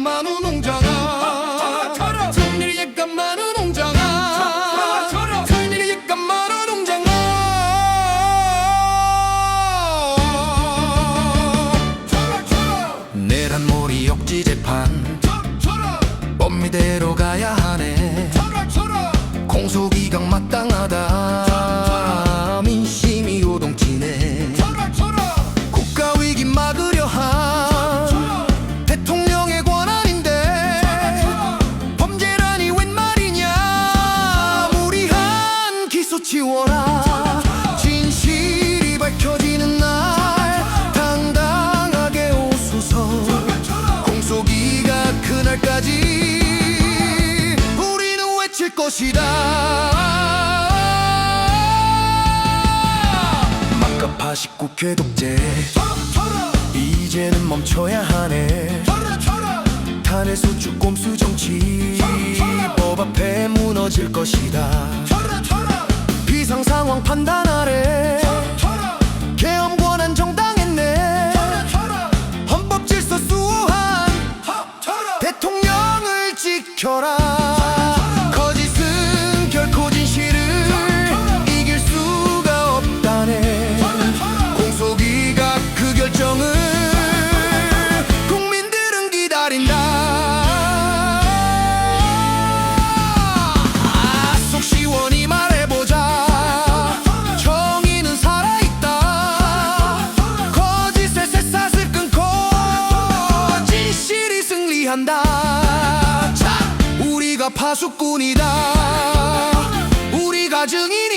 많은 웅장아 승리가 많은 웅장아 승리가 많은 웅장아 내란 몰이 역지 재판 법미대로 가야 하네. 공소기각 마땅하다 치워라. 진실이 밝혀지는 날 당당하게 오소서 공소기가 그날까지 우리는 외칠 것이다. 막가파 19회 독재. 이제는 멈춰야 하네. 탄핵 소추 꼼수 정치. 법 앞에 무너질 것이다 비상 상황 판단 아래. 계엄 권한 정당했네. 헌법 질서 수호한 대통령을 지켜라 파수꾼이다. 우리가 증인